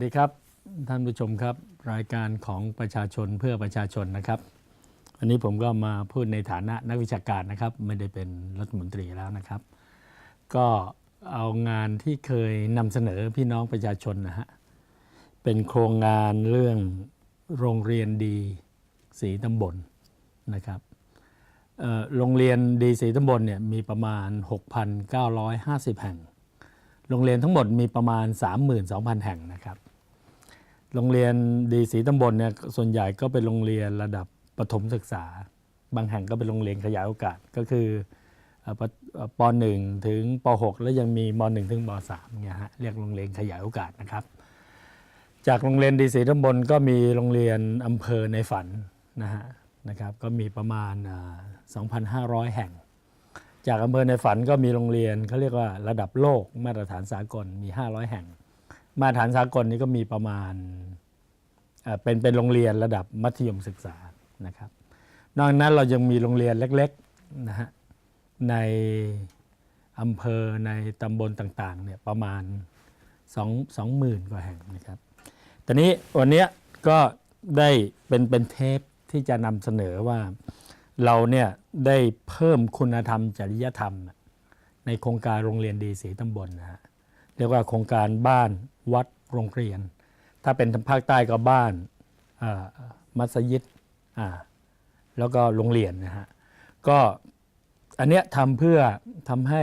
วัสดีครับท่านผู้ชมครับ รายการของประชาชนเพื่อประชาชนนะครับอันนี้ผมก็มาพูดในฐานะนักวิชาการนะครับ ไม่ได้เป็นรัฐมนตรีแล้วนะครับ ก็เอางานที่เคยนำเสนอพี่น้องประชาชนนะฮะเป็นโครงงานเรื่องโรงเรียนดีสีตำบลนะครับโรงเรียนดีสีตำบลเนี่ยมีประมาณ 6,950 แห่ง โรงเรียนทั้งหมดมีประมาณ 32,000 แห่งนะครับ โรงเรียนดีสีตำบลเนี่ยส่วนใหญ่ก็เป็นโรงเรียนระดับประถมศึกษา บางแห่งก็เป็นโรงเรียนขยายโอกาสก็คือป .1 ถึงป .6 แล้วยังมีม .1 ถึงม .3 เนี่ยฮะเรียกโรงเรียนขยายโอกาสนะครับ จากโรงเรียนดีสีตำบลก็มีโรงเรียนอำเภอในฝันนะฮะนะครับก็มีประมาณ 2,500 แห่ง จากอำเภอในฝันก็มีโรงเรียนเขาเรียกว่าระดับโลกมาตรฐานสากลมี 500 แห่ง มาตรฐานสากลนี้ก็มีประมาณเป็นเป็นโรงเรียนระดับมัธยมศึกษานะครับ นอกจากนั้นเรายังมีโรงเรียนเล็กๆนะฮะในอำเภอในตำบลต่างๆเนี่ยประมาณ2 20,000กว่าแห่งนะครับตอนนี้วันนี้ก็ได้เป็นเป็นเทปที่จะนำเสนอว่าเราเนี่ยได้เพิ่มคุณธรรมจริยธรรม ในโครงการโรงเรียนดีสีตำบลนะฮะ เรียกว่าโครงการบ้านวัดโรงเรียน ถ้าเป็นทางภาคใต้ก็บ้านมัสยิดแล้วก็โรงเรียนนะฮะก็อันเนี้ยทำเพื่อทำให้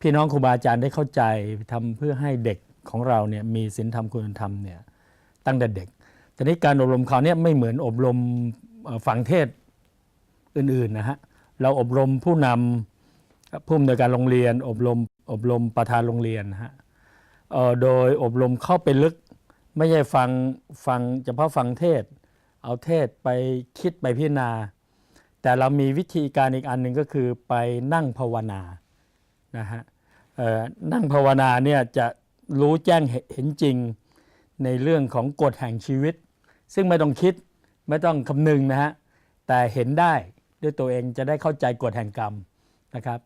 พี่น้องครูบาอาจารย์ได้เข้าใจทำเพื่อให้เด็กของเราเนี่ยมีศีลธรรมคุณธรรมเนี่ยตั้งแต่เด็กทีนี้การอบรมเขาวเนี่ยไม่เหมือนอบรมเอ่อฝังเทศอื่นๆนะฮะเราอบรมผู้นำผู้อำนวยการโรงเรียน อบรมอบรมประธานโรงเรียนนะฮะ โดยอบรมเข้าไปลึก ไม่ใช่ฟังฟังเฉพาะฟังเทศ เอาเทศไปคิดไปพิจารณา แต่เรามีวิธีการอีกอันหนึ่งก็คือไปนั่งภาวนานะฮะนั่งภาวนาเนี่ยจะรู้แจ้งเห็นจริงในเรื่องของกฎแห่งชีวิต ซึ่งไม่ต้องคิดไม่ต้องคำนึงนะฮะแต่เห็นได้ด้วยตัวเองจะได้เข้าใจกฎแห่งกรรมนะครับ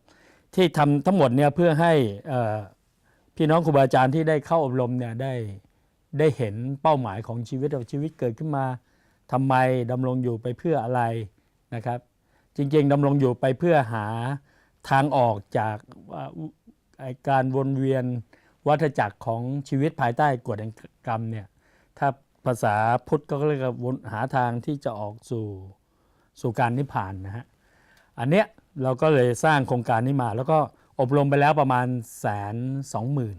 ที่ทำทั้งหมดเนี่ยเพื่อให้อ่อ พี่น้องครูบาอาจารย์ที่ได้เข้าอบรมเนี่ยได้ได้เห็นเป้าหมายของชีวิตว่าชีวิตเกิดขึ้นมาทำไมดำรงอยู่ไปเพื่ออะไรนะครับ จริงๆดำรงอยู่ไปเพื่อหาทางออกจากาการวนเวียนวัฏจักรของชีวิตภายใต้กฎแห่งกรรมเนี่ยถ้าภาษาพุทธก็เรียกว่าหาทางที่จะออกสู่สู่การนิพพานนะฮะอันเนี้ยเราก็เลยสร้างโครงการนี้มาแล้วก็ อบรมไปแล้วประมาณแสนสองหมื่น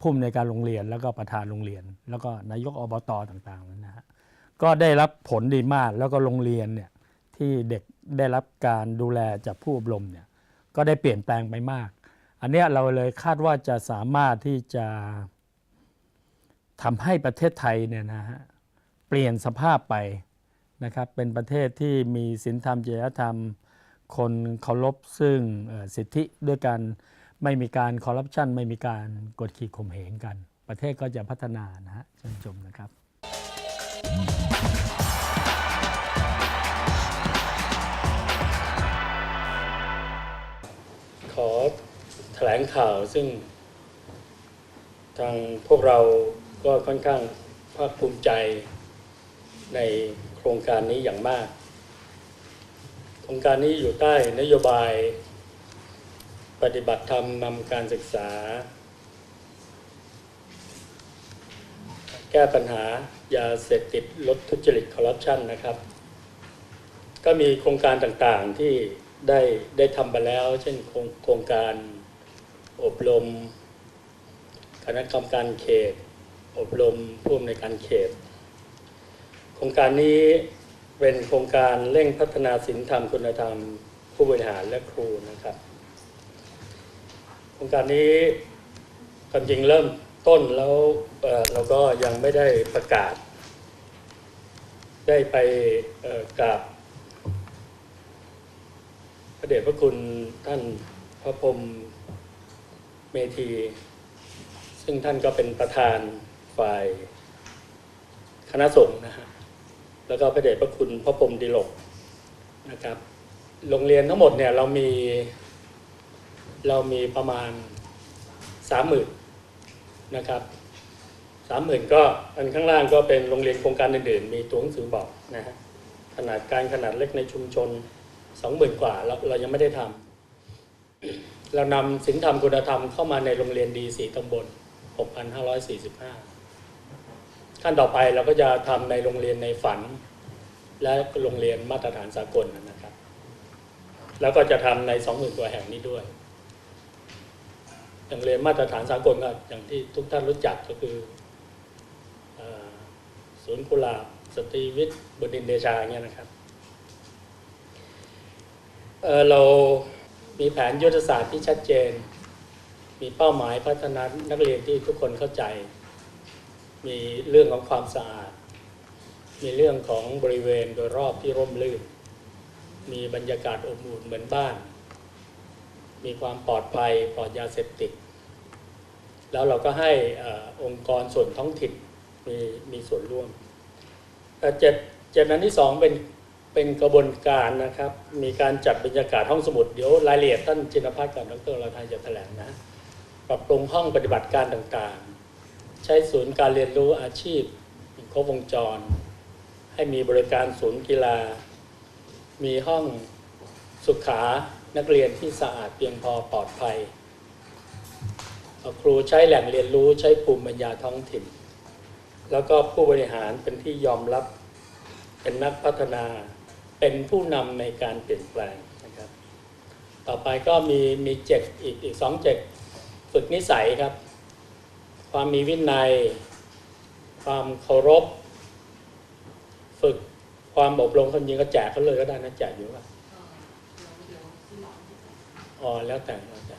ผู้อำนวยการโรงเรียนแล้วก็ประธานโรงเรียน แล้วก็นายกอบตต่างๆนะฮะก็ได้รับผลดีมากแล้วก็โรงเรียนเนี่ยที่เด็กได้รับการดูแลจากผู้อบรมเนี่ยก็ได้เปลี่ยนแปลงไปมาก อันนี้เราเลยคาดว่าจะสามารถที่จะทำให้ประเทศไทยเนี่ยนะฮะเปลี่ยนสภาพไปนะครับเป็นประเทศที่มีศีลธรรมจริยธรรม คนเคารพซึ่งสิทธิด้วยกันไม่มีการคอร์รัปชันไม่มีการกดขี่ข่มเหงกัน ประเทศก็จะพัฒนานะฮะชื่นชมนะครับ ขอแถลงข่าวซึ่ง ทางพวกเราก็ค่อนข้างภาคภูมิใจในโครงการนี้อย่างมาก รงการนี้อยู่ใต้นโยบาย ปฏิบัติธรรมนำการศึกษา แก้ปัญหายาเสพติดลดทุจริตคอร์รัปชันนะครับ ก็มีโครงการต่างๆที่ได้ได้ทำไปแล้ว เช่นโครงโครงการอบรม คณะกรรมการเขต อบรมผู้อำนวยการเขต โครงการนี้ เป็นโครงการเร่งพัฒนาศีลธรรมคุณธรรม ผู้บริหารและครูนะครับ โครงการนี้ความจริงเริ่มต้นแล้วเเราก็ยังไม่ได้ประกาศ ได้ไปกราบพระเดชพระคุณท่านพระพรมเมธี ซึ่งท่านก็เป็นประธานฝ่ายคณะสงฆ์นะฮะ แล้วก็พระเดชพระคุณพระพรมดิลกนะครับ โรงเรียนทั้งหมดเนี่ยเรามีเรามีประมาณสามหมื่นนะครับสามหมื่นก็อันข้างล่างก็เป็นโรงเรียนโครงการอื่นๆ มีตัวหนังสือบอกนะฮะขนาดการขนาดเล็กในชุมชนสองหมื่นกว่าเราเรายังไม่ได้ทำเรานำสินธรรมคุณธรรมเข้ามาในโรงเรียนดีสีตำบลหกพันห้าร้อยสี่สิบห้า ท่านต่อไปเราก็จะทำในโรงเรียนในฝัน และโรงเรียนมาตรฐานสากลนะครับ แล้วก็จะทำใน2,000ตัวแห่งนี้ด้วยโรงเรียนมาตรฐานสากลก็อย่างที่ทุกท่านรู้จักก็คือศูนย์กุหลาบสตรีวิทย์บดินเดชาเนี่ยนะครับเเรามีแผนยุทธศาสตร์ที่ชัดเจน มีเป้าหมายพัฒนานักเรียนที่ทุกคนเข้าใจ มีเรื่องของความสะอาด มีเรื่องของบริเวณโดยรอบที่ร่มรื่น มีบรรยากาศอบอุ่นเหมือนบ้าน มีความปลอดภัยปลอดยาเสพติด แล้วเราก็ให้อองค์กรส่วนท้องถิ่นมีมีส่วนร่วมเจ็ดเจ็ดนั้นที่สองเป็นเป็นกระบวนการนะครับ มีการจัดบรรยากาศห้องสมุด เดี๋ยวรายละเอียดท่านจินพัฒน์กับดรเราไทยจะแถลงนะ ปรับปรุงห้องปฏิบัติการต่างๆ ใช้ศูนย์การเรียนรู้อาชีพครบวงจร ให้มีบริการศูนย์กีฬา มีห้องสุขานักเรียนที่สะอาดเพียงพอปลอดภัย ครูใช้แหล่งเรียนรู้ใช้ภูมิปัญญาท้องถิ่น แล้วก็ผู้บริหารเป็นที่ยอมรับเป็นนักพัฒนาเป็นผู้นำในการเปลี่ยนแปลงนะครับ ต่อไปก็มีมีเจ็กอีกอีกสองเจ็กฝึกนิสัยครับ ความมีวินัย ความเคารพ ฝึกความอบรมคนยิงก็แจกเขาเลยก็ได้นะแจกอยู่ป่ะอ๋อแล้วแต่แล้วแต่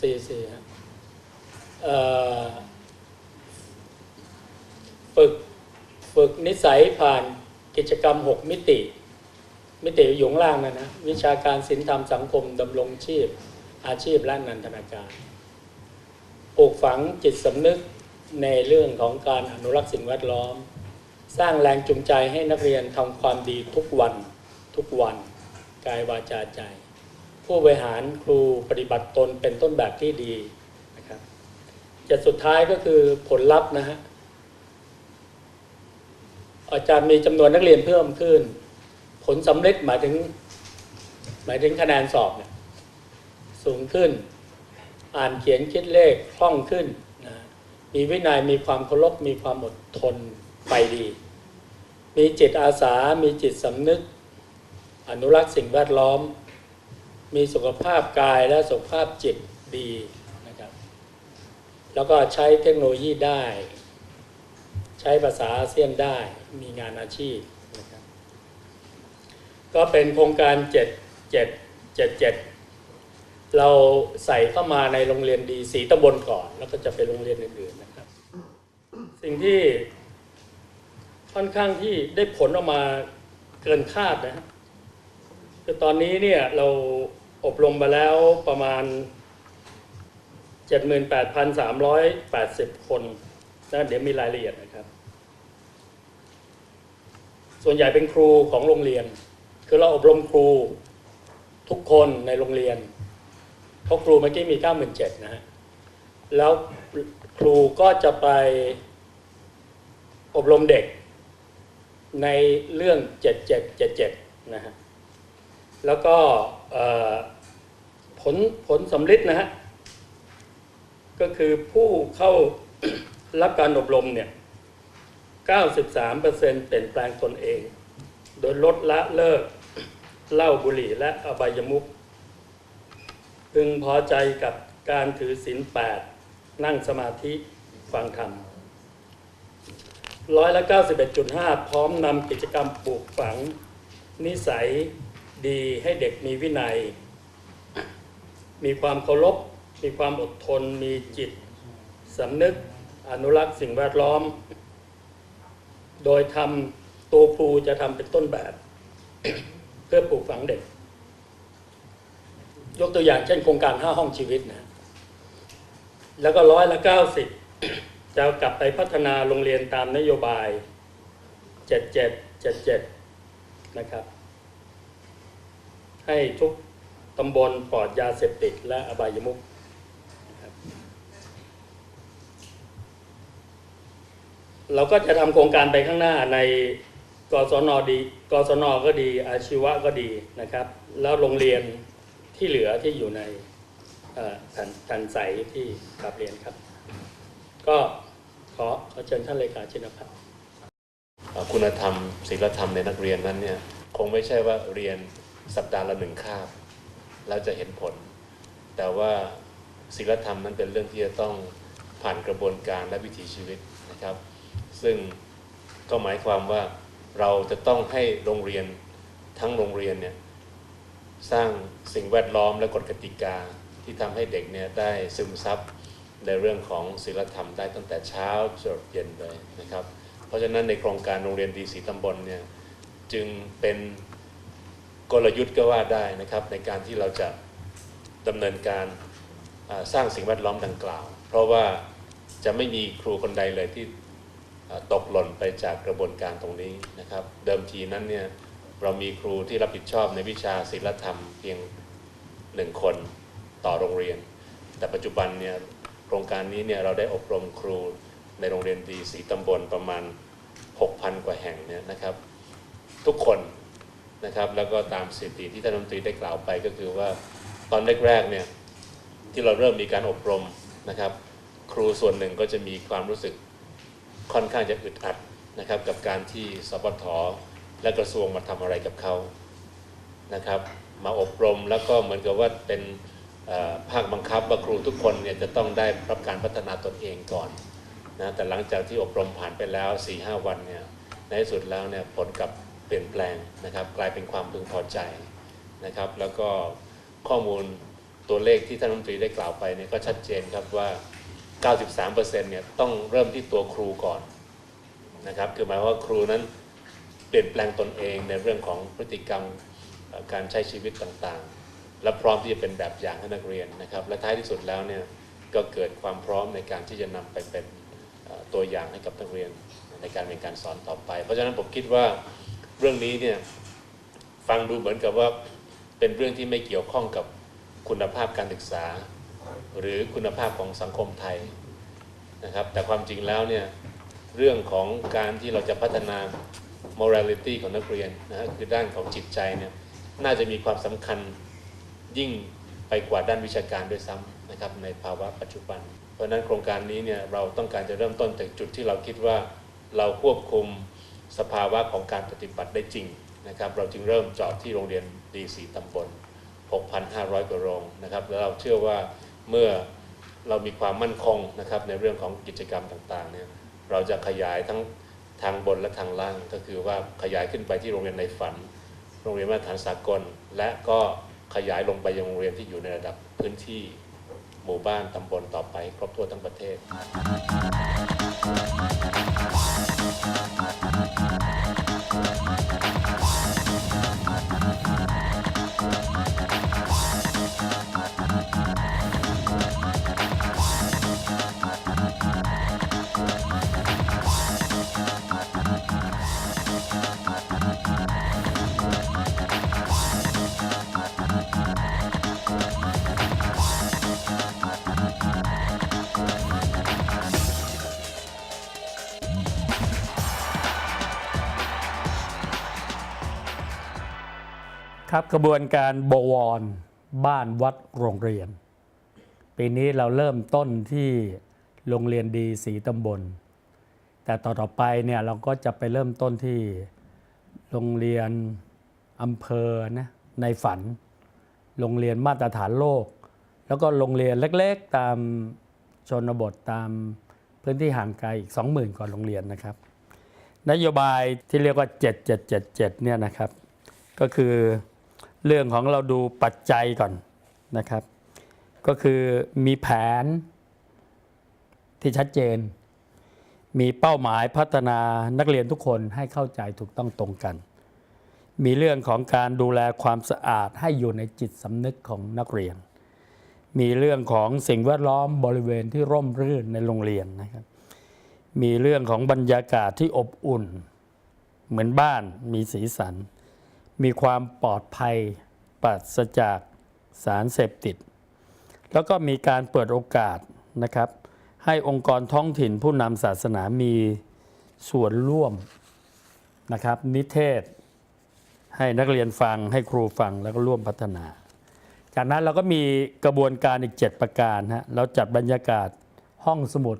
สี่สี่ฮะเอ่อฝึกฝึกนิสัยผ่านกิจกรรมหกมิติ มิติอยู่ข้างล่างนะนะ วิชาการศิลธรรมสังคมดำรงชีพ อาชีพและนันทนาการ ปลูกฝังจิตสำนึกในเรื่องของการอนุรักษ์สิ่งแวดล้อม สร้างแรงจูงใจให้นักเรียนทำความดีทุกวันทุกวันกายวาจาใจ ผู้บริหารครูปฏิบัติตนเป็นต้นแบบที่ดีนะครับจะสุดท้ายก็คือผลลัพธ์นะฮะอาจารย์มีจำนวนนักเรียนเพิ่มขึ้น ผลสำเร็จหมายถึงหมายถึงคะแนนสอบเนี่ยสูงขึ้น อ่านเขียนคิดเลขคล่องขึ้นนะมีวินัยมีความเคารพมีความอดทนไปดี มีจิตอาสา มีจิตสำนึก อนุรักษ์สิ่งแวดล้อม มีสุขภาพกายและสุขภาพจิตดีนะครับแล้วก็ใช้เทคโนโลยีได้ ใช้ภาษาอาเซียนได้มีงานอาชีพนะครับก็เป็นโครงการ 7 7 7 7 เราใส่เข้ามาในโรงเรียนดีสีตำบลก่อน แล้วก็จะเป็นโรงเรียนอื่นๆนะครับ สิ่งที่ค่อนข้างที่ได้ผลออกมาเกินคาดนะฮะคือตอนนี้เนี่ยเราอบรมมาแล้วประมาณ 78,380 คนนะเดี๋ยวมีรายละเอียดนะครับ ส่วนใหญ่เป็นครูของโรงเรียน คือเราอบรมครูทุกคนในโรงเรียน เพราะครูเมื่อกี้มี 97,000นะฮะแล้วครูก็จะไปอบรมเด็กในเรื่อง 7777นะฮะแล้วก็ผลผลสำลิดนะฮะก็คือผู้เข้ารับการอบรมเนี่ย 93%เปลี่ยนแปลงตนเอง โดยลดละเลิกเหล้าบุหรี่และอบายมุข พึงพอใจกับการถือศีลแปดนั่งสมาธิฟังธรรมร้อยละ91.5 พร้อมนำกิจกรรมปลูกฝัง นิสัยดีให้เด็กมีวินัย มีความเคารพ มีความอดทน มีจิตสำนึกอนุรักษ์สิ่งแวดล้อม โดยทำตัวครูจะทำเป็นต้นแบบ เพื่อปลูกฝังเด็ก ยกตัวอย่างเช่นโครงการห้าห้องชีวิตนะแล้วก็ร้อยละเก้าสิบจะกลับไปพัฒนาโรงเรียนตามนโยบายเจ็ดเจ็ดเจ็ดเจ็ดนะครับ ให้ทุกตำบลปลอดยาเสพติดและอบายมุขเราก็จะทำโครงการไปข้างหน้าในกศนดีกศนก็ดี อาชีวะก็ดีนะครับ แล้วโรงเรียน ที่เหลือที่อยู่ในเอ่อแผ่นแผ่นใสที่กลับเรียนครับ ก็ขอขอเชิญท่านเลขาชินพัฒน์คุณธรรมศีลธรรมในนักเรียนนั้นเนี่ยคงไม่ใช่ว่าเรียนสัปดาห์ละหนึ่งคาบแล้วจะเห็นผล แต่ว่าศีลธรรมนั้นเป็นเรื่องที่จะต้องผ่านกระบวนการและวิถีชีวิตนะครับ ซึ่งก็หมายความว่าเราจะต้องให้โรงเรียนทั้งโรงเรียนเนี่ย สร้างสิ่งแวดล้อมและกฎกติกาที่ทำให้เด็กเนี่ยได้ซึมซับในเรื่องของศีลธรรมได้ตั้งแต่เช้าจนเย็นเลยนะครับ เพราะฉะนั้นในโครงการโรงเรียนดีสีตำบลเนี่ยจึงเป็นกลยุทธ์ก็ว่าได้นะครับ ในการที่เราจะดำเนินการสร้างสิ่งแวดล้อมดังกล่าว เพราะว่าจะไม่มีครูคนใดเลยที่ตกหล่นไปจากกระบวนการตรงนี้นะครับ เดิมทีนั้นเนี่ย เรามีครูที่รับผิดชอบในวิชาศิลธรรมเพียงหนึ่งคนต่อโรงเรียน แต่ปัจจุบันเนี่ยโครงการนี้เนี่ยเราได้อบรมครูในโรงเรียนดีสีตำบลประมาณ 6,000 กว่าแห่งเนี่ยนะครับ ทุกคนนะครับแล้วก็ตามสถิติที่ท่านรัฐมนตรีได้กล่าวไปก็คือว่าตอนแรกๆเนี่ยที่เราเริ่มมีการอบรมนะครับ ครูส่วนหนึ่งก็จะมีความรู้สึกค่อนข้างจะอึดอัดนะครับ กับการที่สปท และกระทรวงมาทำอะไรกับเขานะครับ มาอบรมแล้วก็เหมือนกับว่าเป็นภาคบังคับว่าครูทุกคนเนี่ยจะต้องได้รับการพัฒนาตนเองก่อนนะแต่หลังจากที่อบรมผ่านไปแล้ว 4-5 วันเนี่ยในที่สุดแล้วเนี่ยผลกลับเปลี่ยนแปลงนะครับกลายเป็นความพึงพอใจนะครับ แล้วก็ข้อมูลตัวเลขที่ท่านรัฐมนตรีได้กล่าวไปเนี่ยก็ชัดเจนครับว่า 93%เนี่ยต้องเริ่มที่ตัวครูก่อนนะครับคือหมายว่าครูนั้น ลี่ยนแปลงตนเองในเรื่องของพฤติกรรมการใช้ชีวิตต่างๆ และพร้อมที่จะเป็นแบบอย่างให้นักเรียนนะครับ และท้ายที่สุดแล้วเนี่ยก็เกิดความพร้อมในการที่จะนำไปเป็นตัวอย่างให้กับนักเรียนในการเรียนการสอนต่อไป เพราะฉะนั้นผมคิดว่าเรื่องนี้เนี่ยฟังดูเหมือนกับว่าเป็นเรื่องที่ไม่เกี่ยวข้องกับคุณภาพการศึกษา หรือคุณภาพของสังคมไทยนะครับ แต่ความจริงแล้วเนี่ยเรื่องของการที่เราจะพัฒนา morality ของนักเรียนนะฮะคือด้านของจิตใจเนี่ยน่าจะมีความสำคัญยิ่งไปกว่าด้านวิชาการด้วยซ้ำนะครับในภาวะปัจจุบัน เพราะฉะนั้นโครงการนี้เนี่ยเราต้องการจะเริ่มต้นจากจุดที่เราคิดว่าเราควบคุมสภาวะของการปฏิบัติได้จริงนะครับ เราจึงเริ่มเจาะที่โรงเรียนดีสีตำบล 6,500 กว่าโรงนะครับแล้วเราเชื่อว่าเมื่อเรามีความมั่นคงนะครับในเรื่องของกิจกรรมต่างๆเนี่ยเราจะขยายทั้ง ทางบนและทางล่าง ก็คือว่าขยายขึ้นไปที่โรงเรียนในฝัน โรงเรียนมาตรฐานสากล และก็ขยายลงไปยังโรงเรียนที่อยู่ในระดับพื้นที่หมู่บ้านตำบลต่อไป ครอบทั่วทั้งประเทศ ครับกระบวนการบวรบ้านวัดโรงเรียน ปีนี้เราเริ่มต้นที่โรงเรียนดีสีตำบล แต่ต่อต่อไปเนี่ยเราก็จะไปเริ่มต้นที่โรงเรียนอำเภอนะในฝัน โรงเรียนมาตรฐานโลก แล้วก็โรงเรียนเล็กๆ ตามชนบทตามพื้นที่ห่างไกลอีก 20,000กว่าโรงเรียนนะครับ นโยบายที่เรียกว่า 7777เนี่ยนะครับก็คือ เรื่องของเราดูปัจจัยก่อนนะครับ ก็คือมีแผนที่ชัดเจน มีเป้าหมายพัฒนานักเรียนทุกคนให้เข้าใจถูกต้องตรงกัน มีเรื่องของการดูแลความสะอาดให้อยู่ในจิตสำนึกของนักเรียน มีเรื่องของสิ่งแวดล้อมบริเวณที่ร่มรื่นในโรงเรียนนะครับ มีเรื่องของบรรยากาศที่อบอุ่น เหมือนบ้านมีสีสัน มีความปลอดภัยปราศจากสารเสพติด แล้วก็มีการเปิดโอกาสนะครับ ให้องค์กรท้องถิ่นผู้นำศาสนามีส่วนร่วมนะครับ นิเทศ ให้นักเรียนฟังให้ครูฟังแล้วก็ร่วมพัฒนา จากนั้นเราก็มีกระบวนการอีก 7 ประการฮะเราจัดบรรยากาศห้องสมุด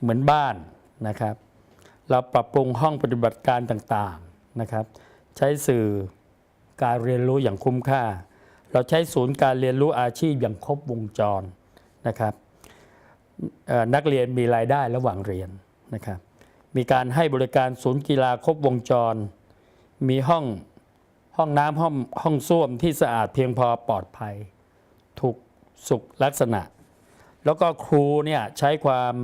เหมือนบ้านนะครับ เราปรับปรุงห้องปฏิบัติการต่างๆนะครับ ใช้สื่อการเรียนรู้อย่างคุ้มค่า เราใช้ศูนย์การเรียนรู้อาชีพอย่างครบวงจรนะครับนักเรียนมีรายได้ระหว่างเรียนนะครับ มีการให้บริการศูนย์กีฬาครบวงจร มีห้องห้องน้ำห้องห้องส้วมที่สะอาดเพียงพอปลอดภัย ถูกสุขลักษณะ แล้วก็ครูเนี่ยใช้ความ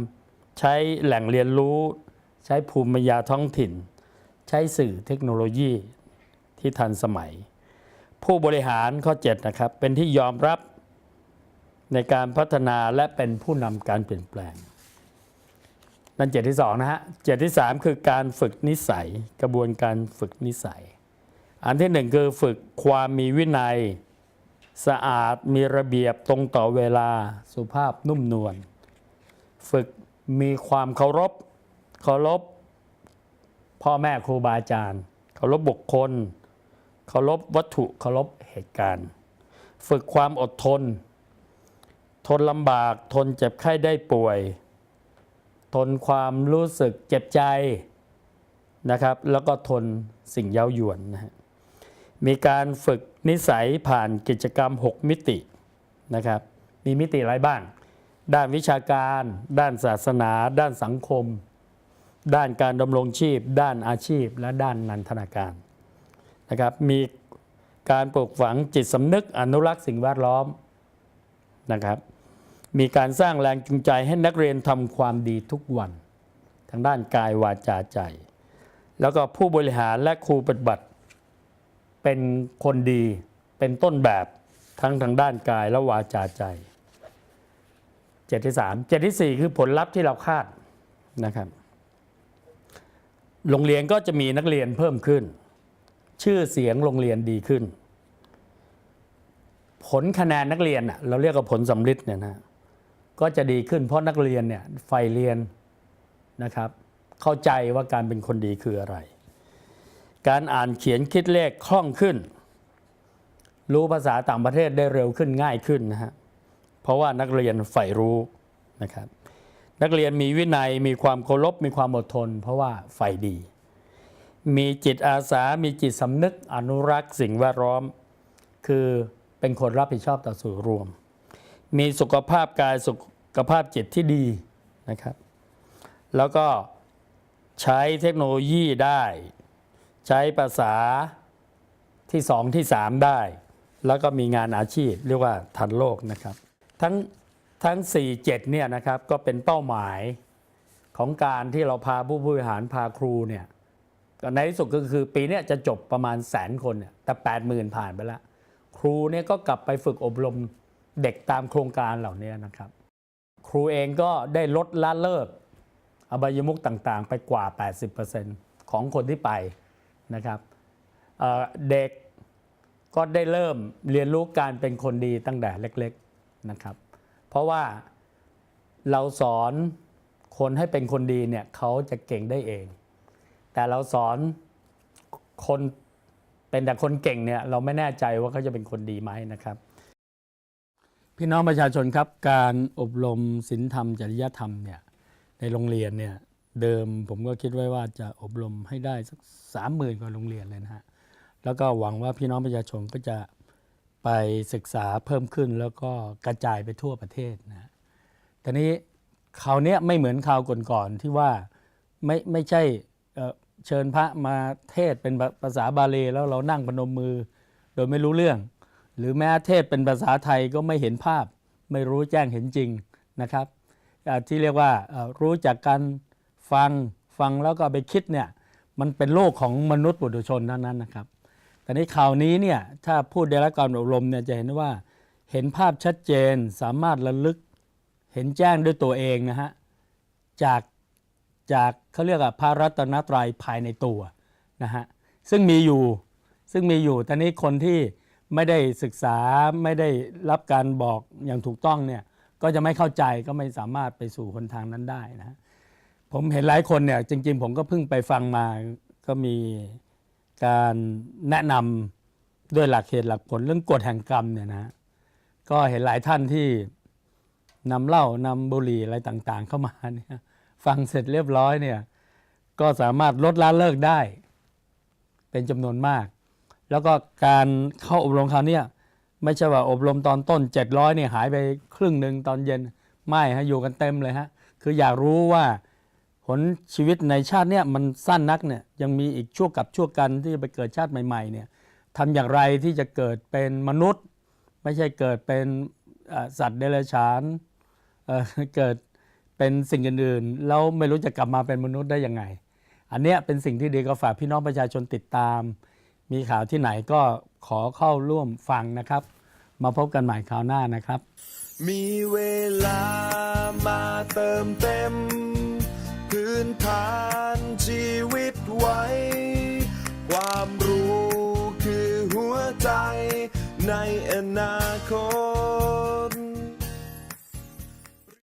ใช้แหล่งเรียนรู้ ใช้ภูมิปัญญาท้องถิ่น ใช้สื่อเทคโนโลยี ที่ทันสมัย ผู้บริหารข้อ7นะครับเป็นที่ยอมรับในการพัฒนาและเป็นผู้นำการเปลี่ยนแปลง นั่นเจ็ดที่สองนะฮะเจ็ดที่สามคือการฝึกนิสัยกระบวนการฝึกนิสัย อันที่หนึ่งคือฝึกความมีวินัยสะอาดมีระเบียบตรงต่อเวลาสุภาพนุ่มนวลฝึกมีความเคารพเคารพพ่อแม่ครูบาอาจารย์เคารพบุคคล เคารพวัตถุเคารพเหตุการณ์ ฝึกความอดทน ทนลำบากทนเจ็บไข้ได้ป่วย ทนความรู้สึกเจ็บใจนะครับ แล้วก็ทนสิ่งเย้ายวนนะฮะมีการฝึกนิสัยผ่านกิจกรรม 6 มิตินะครับ มีมิติอะไรบ้าง ด้านวิชาการ ด้านศาสนา ด้านสังคม ด้านการดำรงชีพ ด้านอาชีพ และด้านนันทนาการ นะครับมีการปลูกฝังจิตสำนึกอนุรักษ์สิ่งแวดล้อมนะครับมีการสร้างแรงจูงใจให้นักเรียนทำความดีทุกวัน ทางด้านกายวาจาใจ แล้วก็ผู้บริหารและครูปฏิบัติ เป็นคนดีเป็นต้นแบบทั้งทางด้านกายและวาจาใจเจ็ดที่สามเจ็ดที่สี่คือผลลัพธ์ที่เราคาดนะครับ โรงเรียนก็จะมีนักเรียนเพิ่มขึ้น ชื่อเสียงโรงเรียนดีขึ้น ผลคะแนนนักเรียนเราเรียกว่าผลสำลิดเนี่ยนะก็จะดีขึ้นเพราะนักเรียนเนี่ยใฝ่เรียนนะครับ เข้าใจว่าการเป็นคนดีคืออะไร การอ่านเขียนคิดเลขคล่องขึ้น รู้ภาษาต่างประเทศได้เร็วขึ้นง่ายขึ้นนะฮะเพราะว่านักเรียนใฝ่รู้นะครับ นักเรียนมีวินัยมีความเคารพมีความอดทน เพราะว่าใฝ่ดี มีจิตอาสา มีจิตสำนึกอนุรักษ์สิ่งแวดล้อม คือเป็นคนรับผิดชอบต่อส่วนรวม มีสุขภาพกายสุขภาพจิตที่ดีนะครับ แล้วก็ใช้เทคโนโลยีได้ ใช้ภาษาที่สองที่สามได้ แล้วก็มีงานอาชีพเรียกว่าทันโลกนะครับ ทั้งทั้ง 4 7เนี่ยนะครับก็เป็นเป้าหมายของการที่เราพาผู้บริหารพาครูเนี่ย ในที่สุดก็คือปีนี้จะจบประมาณแสนคนเนี่ยแต่ 8 0,000 ผ่านไปแล้ว ครูเนี่ยก็กลับไปฝึกอบรมเด็กตามโครงการเหล่านี้นะครับ ครูเองก็ได้ลดละเลิก อบายมุกต่างๆ ไปกว่า 80%ของคนที่ไปนะครับเเด็กก็ได้เริ่มเรียนรู้การเป็นคนดีตั้งแต่เล็กๆนะครับ เพราะว่าเราสอนคนให้เป็นคนดีเนี่ยเขาจะเก่งได้เอง แต่เราสอนคนเป็นแต่คนเก่งเนี่ยเราไม่แน่ใจว่าเขาจะเป็นคนดีไหมนะครับ พี่น้องประชาชนครับการอบรมศีลธรรมจริยธรรมเนี่ยในโรงเรียนเนี่ยเดิมผมก็คิดไว้ว่าจะอบรมให้ได้สักสามหมื่นกว่าโรงเรียนเลยนะฮะแล้วก็หวังว่าพี่น้องประชาชนก็จะไปศึกษาเพิ่มขึ้นแล้วก็กระจายไปทั่วประเทศนะแต่นี้คราวเนี้ยไม่เหมือนคราวก่อนๆที่ว่าไม่ไม่ใช่ เชิญพระมาเทศเป็นภาษาบาลีแล้วเรานั่งพนมมือ โดยไม่รู้เรื่อง หรือแม้เทศเป็นภาษาไทยก็ไม่เห็นภาพ ไม่รู้แจ้งเห็นจริงนะครับที่เรียกว่ารู้จากการฟังฟังแล้วก็ไปคิดเนี่ยมันเป็นโลกของมนุษย์ปุถุชนนั้นนะครับแต่ในข่าวนี้เนี่ยถ้าพูดได้รับการอบรมเนี่ยจะเห็นว่าเห็นภาพชัดเจนสามารถระลึกเห็นแจ้งด้วยตัวเองนะฮะจาก จากเขาเรียกว่าพระรัตนตรัยภายในตัวนะฮะซึ่งมีอยู่ซึ่งมีอยู่แต่นี้คนที่ไม่ได้ศึกษาไม่ได้รับการบอกอย่างถูกต้องเนี่ยก็จะไม่เข้าใจก็ไม่สามารถไปสู่คนทางนั้นได้นะผผมเห็นหลายคนเนี่ยจริง ๆ ผมก็เพิ่งไปฟังมาก็มีการแนะนำด้วยหลักเหตุหลักผลเรื่องกฎแห่งกรรมเนี่ยนะก็เห็นหลายท่านที่นำเหล้านำบุหรี่อะไรต่าง ๆ เข้ามาเนี่ย ฟังเสร็จเรียบร้อยเนี่ยก็สามารถลดละเลิกได้ เป็นจำนวนมาก แล้วก็การเข้าอบรมคราวนี้ไม่ใช่ว่าอบรมตอนต้น 700เนี่ยหายไปครึ่งหนึ่งตอนเย็นไม่ฮะอยู่กันเต็มเลยฮะคืออยากรู้ว่าผลชีวิตในชาติเนี่ยมันสั้นนักเนี่ยยังมีอีกชั่วกับชั่วกันที่จะไปเกิดชาติใหม่ๆเนี่ยทำอย่างไรที่จะเกิดเป็นมนุษย์ ไม่ใช่เกิดเป็นสัตว์เดรัจฉานเเกิด เป็นสิ่งอื่นๆแล้วไม่รู้จะกลับมาเป็นมนุษย์ได้ยังไง อันเนี้ยเป็นสิ่งที่ดีก็ฝากพี่น้องประชาชนติดตาม มีข่าวที่ไหนก็ขอเข้าร่วมฟังนะครับ มาพบกันใหม่คราวหน้านะครับ มีเวลามาเติมเต็ม พื้นฐานชีวิตไว้ ความรู้คือหัวใจในอนาคต